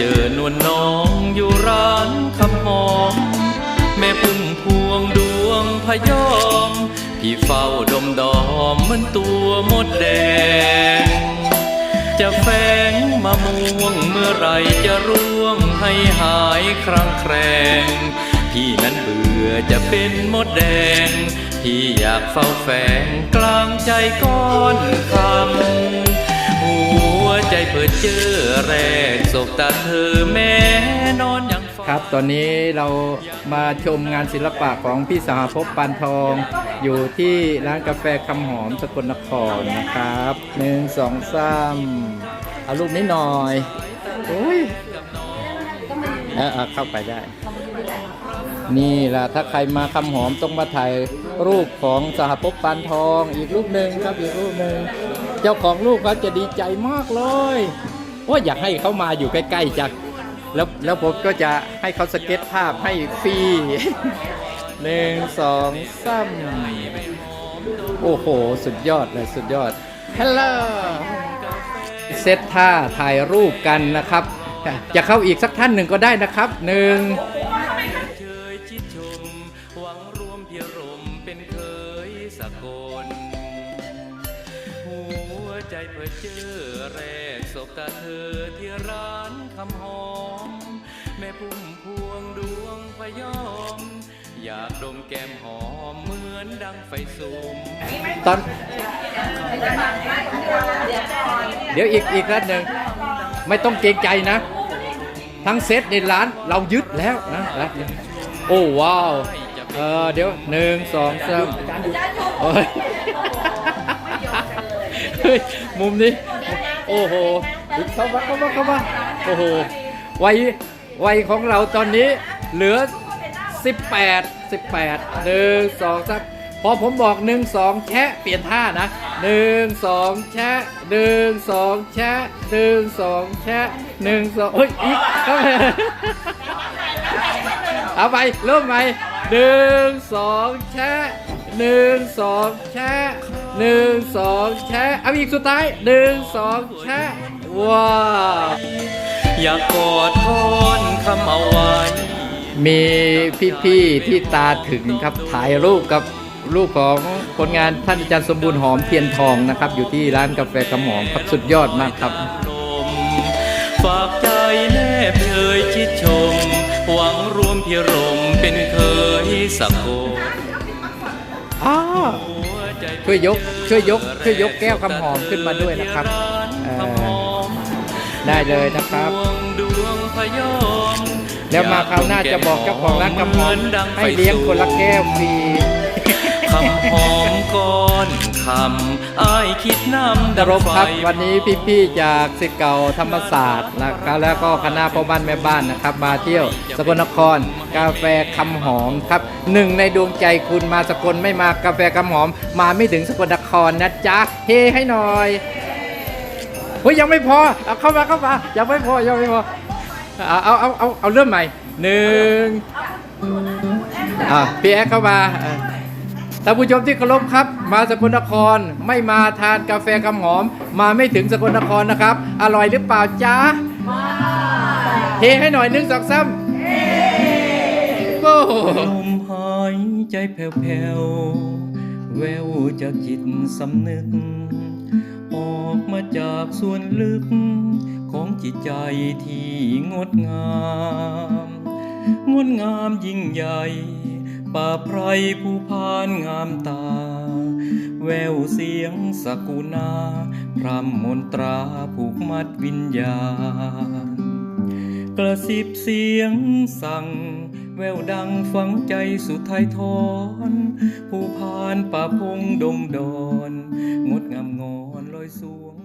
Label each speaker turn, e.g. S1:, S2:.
S1: เจอนวลน้องอยู่ร้านคำหอม แม่พึ่งพวงดวงพยอม พี่เฝ้าดมดอมเหมือนตัวมดแดง จะแฝงมะม่วงเมื่อไรจะร่วงให้หายครั้งแครง พี่นั้นเบื่อจะเป็นมดแดง พี่อยากเฝ้าแฝงกลางใจก้อนคำ เปิดเจอแรกสบตาเธอแม่นอนยัง
S2: ครับ ตอนนี้เรามาชมงานศิลปะของพี่สหภพปานทอง อยู่ที่ร้านกาแฟคำหอมสกลนครนะครับหนึ่งสองสามเอารูปนี้หน่อยโอ้ยเออเออเข้าไปได้ นี่แหละถ้าใครมาคำหอมต้องมาถ่ายรูปของสหภพปานทอง อีกรูปหนึ่งครับอีกรูปหนึ่ง เจ้าของรูปเขาจะดีใจมากเลยว่าอยากให้เขามาอยู่ใกล้ๆจังแล้วแล้วผมก็จะให้เขาสเก็ตภาพให้ฟรีหนึ่งสองสามโอ้โห สุดยอดเลยสุดยอดฮัลโหลเซตท่าถ่ายรูปกันนะครับ จะเข้าอีกสักท่านหนึ่งก็ได้นะครับหนึ่ง
S1: เชยชิดชมห วังรวมเพียรมเป็นเคยสกลหัวใจเพื่อเจอแรกสบตาเธอที่ร้านคำหอม แม่พุ่มพวงดวงพยอม อยากดมแก้มหอมเหมือนดังไฟสุม
S2: ตอนเดี๋ยวอีกอีกท่านหนึ่งไม่ต้องเกรงใจนะ ทั้งเซตในร้านเรายึดแล้วนะนะโอ้ว้าวเออเดี๋ยวหนึ่งสองสามโอ้ยเฮ้ยมุมนี้ โอ้โหเข้ามาเข้ามาเข้ามาโอ้โหวัยวัยของเราตอนนี้เหลือ 18 18หนึ่งสองสามพอผมบอกหนึ่งสองแชะเปลี่ยนท่านะหนึ่งสองแชะหนึ่งสองแชะหนึ่งสองแชะหนึ่งสองเฮ้ยอีกเข้าไปเอาไปเริ่มใหม่หนึ่งสองแชะหนึ่งสองแชะ หนึ่งสองแชะเอาอีกสุดท้ายหนึ่งสองแชะว้าว
S1: อยากกอดทอนคำเอาไว้
S2: มีพี่ๆที่ตาถึงครับถ่ายรูปกับรูปของคนงานท่านอาจารย์สมบูรณ์หอมเทียนทองนะครับ อยู่ที่ร้านกาแฟกำหอมครับสุดยอดมากครับ
S1: ลมฝากใจแนบเอ่ยชิดชม หวังรวมพิรมเป็นเคยสักคน
S2: อ้า
S1: หัวใจ
S2: ช่วยยกช่วยยกช่วยยกแก้วคำหอมขึ้นมาด้วยนะครับเอ่อได้เลยนะครับ
S1: ดวงดวงพยอม
S2: แล้วมาคราวหน้าจะบอกเจ้าของร้านกำหอมให้เลี้ยงคนละแก้วฟรี
S1: คำหอมก้อนคำอ้ายคิดน้ำ
S2: ดรบครับ
S1: ไฟ
S2: วันนี้พี่ๆจากศิษย์เก่าธรรมศาสตร์นะครับแล้วก็คณะพ่อบ้านแม่บ้านนะครับ มาเที่ยวสกลนคร กาแฟคำหอมครับหนึ่งในดวงใจคุณมาสกลไม่มากาแฟคำหอม มาไม่ถึงสกลนครนะจ๊ะเฮให้หน่อยเฮ้ยยังไม่พอเอาเข้ามาเข้ามายังไม่พอยังไม่พอเอาเอาเอาเอาเอาเริ่มใหม่หนึ่งอะพี่แอ๊กเข้ามาอะ ท่านผู้ชมที่เคารพครับ มาสกลนครไม่มาทานกาแฟกำหอม มาไม่ถึงสกลนครนะครับ อร่อยหรือเปล่าจ๊ะเฮให้หน่อยหนึ่งสองสามโอ้โห
S1: ลมหายใจแผ่วๆแววจากจิตสำนึก ออกมาจากส่วนลึก ของจิตใจที่งดงาม งดงามยิ่งใหญ่ ป่าไพรผู้พานงามตา แววเสียงสกุณาพรำมนตราผูกมัดวิญญาณ กระซิบเสียงสั่ง แววดังฝังใจสุดท้ายทอน ผู้พานป่าพงดงดอน งดงามงอนลอยสวง